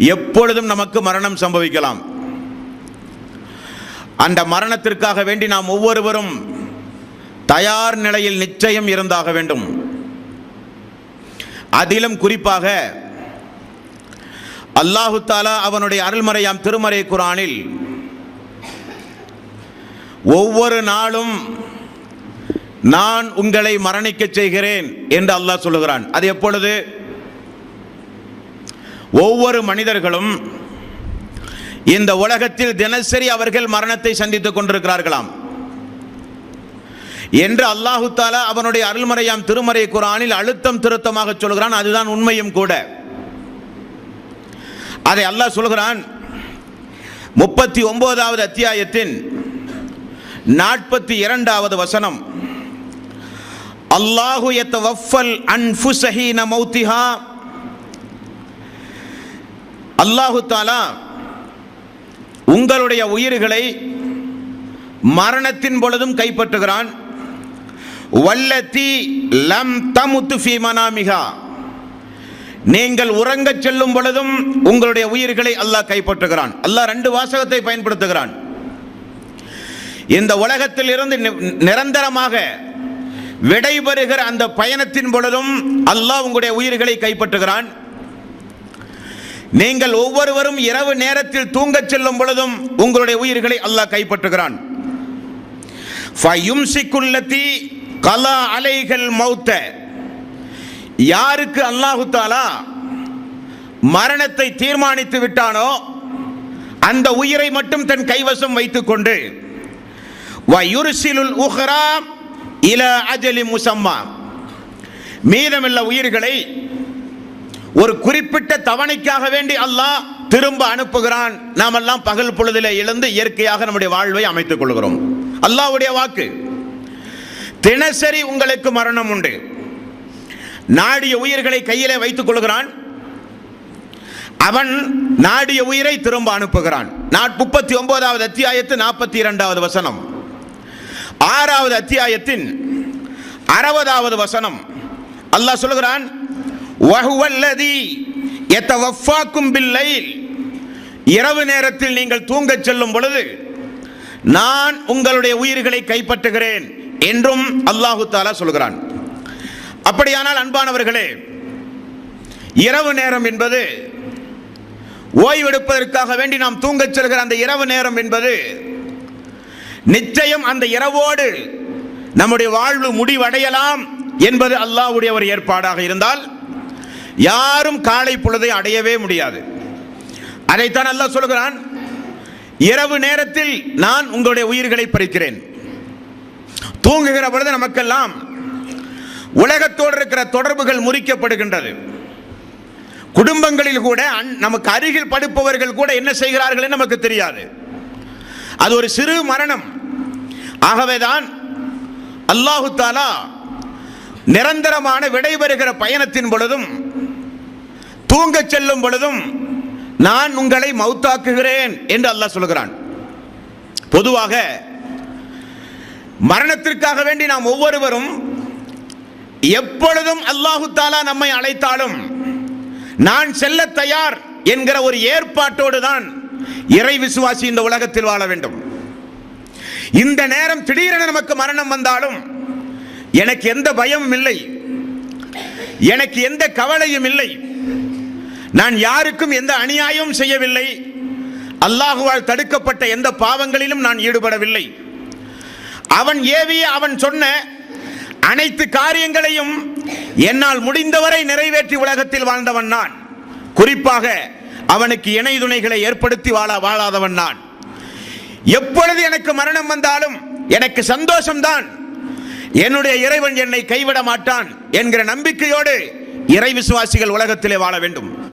எப்பொழுதும் நமக்கு மரணம் சம்பவிக்கலாம். அந்த மரணத்திற்காக வேண்டி நாம் ஒவ்வொருவரும் தயார் நிலையில் நிச்சயம் இருந்தாக வேண்டும். அதிலும் குறிப்பாக அல்லாஹு தாலா அவனுடைய அருள்மறையாம் திருமறை குரானில் ஒவ்வொரு நாளும் நான் உங்களை மரணிக்கச் செய்கிறேன் என்று அல்லாஹ் சொல்லுகிறான். அது எப்பொழுது? ஒவ்வொரு மனிதர்களும் இந்த உலகத்தில் தினசரி அவர்கள் மரணத்தை சந்தித்துக் கொண்டிருக்கிறார்களாம். என்று அல்லாஹு தாலா அவனுடைய அருள்மறையாம் திருமறை குரானில் அழுத்தம் திருத்தமாக சொல்கிறான். அதுதான் உண்மையும் கூட. அதை அல்லாஹ் சொல்கிறான் முப்பத்தி ஒன்பதாவது அத்தியாயத்தின் நாற்பத்தி இரண்டாவது வசனம். அல்லாஹு யத்தவஃபல் அன்ஃபுஸஹீன மௌத்திஹா அல்லாஹு தாலா உங்களுடைய உயிர்களை மரணத்தின் பொழுதும் கைப்பற்றுகிறான். வல்லத்தி லம் தமுத்து மனாமிகா நீங்கள் உறங்கச் செல்லும் பொழுதும் உங்களுடைய உயிர்களை அல்லாஹ் கைப்பற்றுகிறான். அல்லாஹ் ரெண்டு வாசகத்தை பயன்படுத்துகிறான். இந்த உலகத்தில் இருந்து நி- நிரந்தரமாக விடைபெறுகிற அந்த பயணத்தின் பொழுதும் அல்லாஹ் உங்களுடைய உயிர்களை கைப்பற்றுகிறான். நீங்கள் ஒவ்வொருவரும் இரவு நேரத்தில் தூங்கச் செல்லும் பொழுதும் உங்களுடைய உயிர்களை அல்லாஹ் கைப்பற்றுகிறான். கலா அலைகள் மௌத்த. யாருக்கு அல்லாஹு தாலா மரணத்தை தீர்மானித்து விட்டானோ அந்த உயிரை மட்டும் தன் கைவசம் வைத்துக்கொண்டு வயுர்சிலுல் உஹரா இல அஜலி முசம்மா. மீதமுள்ள உயிர்களை ஒரு குறிப்பிட்ட தவணைக்காக வேண்டி அல்லாஹ் திரும்ப அனுப்புகிறான். நாம் எல்லாம் பகல் பொழுதில் எழுந்து இயற்கையாக நம்முடைய வாழ்வை அமைத்துக் கொள்கிறோம். அல்லாஹ்வுடைய வாக்கு தினசரி உங்களுக்கு மரணம் உண்டு. நாடிய உயிர்களை கையிலே வைத்துக் கொள்கிறான். அவன் நாடிய உயிரை திரும்ப அனுப்புகிறான். முப்பத்தி ஒன்பதாவது அத்தியாயத்து நாற்பத்தி இரண்டாவது வசனம். ஆறாவது அத்தியாயத்தின் அறுபதாவது வசனம். அல்லாஹ் சொல்கிறான் இரவு நேரத்தில் நீங்கள் தூங்கச் செல்லும் பொழுது நான் உங்களுடைய உயிர்களை கைப்பற்றுகிறேன் என்றும் அல்லாஹு தாலா சொல்கிறான். அப்படியானால் அன்பானவர்களே இரவு நேரம் என்பது ஓய்வெடுப்பதற்காக வேண்டி நாம் தூங்கச் செல்கிற அந்த இரவு நேரம் என்பது நிச்சயம் அந்த இரவோடு நம்முடைய வாழ்வு முடிவடையலாம் என்பது அல்லாஹ்வுடைய ஒரு ஏற்பாடாக இருந்தால் யாரும் காலை பொழுதை அடையவே முடியாது. அதைத்தான் அல்லாஹ் சொல்கிறான் இரவு நேரத்தில் நான் உங்களுடைய உயிர்களை பறிக்கிறேன். தூங்குகிற பொழுது நமக்கெல்லாம் உலகத்தோடு இருக்கிற தொடர்புகள் முறிக்கப்படுகின்றது. குடும்பங்களில் கூட நமக்கு அருகில் படுப்பவர்கள் கூட என்ன செய்கிறார்கள் நமக்கு தெரியாது. அது ஒரு சிறு மரணம். ஆகவேதான் அல்லாஹு தாலா நிரந்தரமான விடைபெறுகிற பயணத்தின் பொழுதும் தூங்கச் செல்லும் பொழுதும் நான் உங்களை மௌத்தாக்குகிறேன் என்று அல்லாஹ் சொல்கிறான் பொதுவாக மரணத்திற்காக வேண்டி நாம் ஒவ்வொருவரும் எப்பொழுதும் அல்லாஹு தாலா நம்மை அழைத்தாலும் நான் செல்ல தயார் என்கிற ஒரு ஏற்பாட்டோடு தான் இறை விசுவாசி இந்த உலகத்தில் வாழ வேண்டும். இந்த நேரம் திடீரென நமக்கு மரணம் வந்தாலும் எனக்கு எந்த பயமும் இல்லை. எனக்கு எந்த கவலையும் இல்லை. நான் யாருக்கும் எந்த அநியாயமும் செய்யவில்லை. அல்லாஹுவால் தடுக்கப்பட்ட எந்த பாவங்களிலும் நான் ஈடுபடவில்லை. அவன் ஏவிய அவன் சொன்ன அனைத்து காரியங்களையும் என்னால் முடிந்தவரை நிறைவேற்றி உலகத்தில் வாழ்ந்தவன் நான். குறிப்பாக அவனுக்கு இணை துணைகளை ஏற்படுத்தி வாழ வாழாதவன் நான். எப்பொழுது எனக்கு மரணம் வந்தாலும் எனக்கு சந்தோஷம்தான். என்னுடைய இறைவன் என்னை கைவிட மாட்டான் என்கிற நம்பிக்கையோடு இறை விசுவாசிகள் உலகத்திலே வாழ வேண்டும்.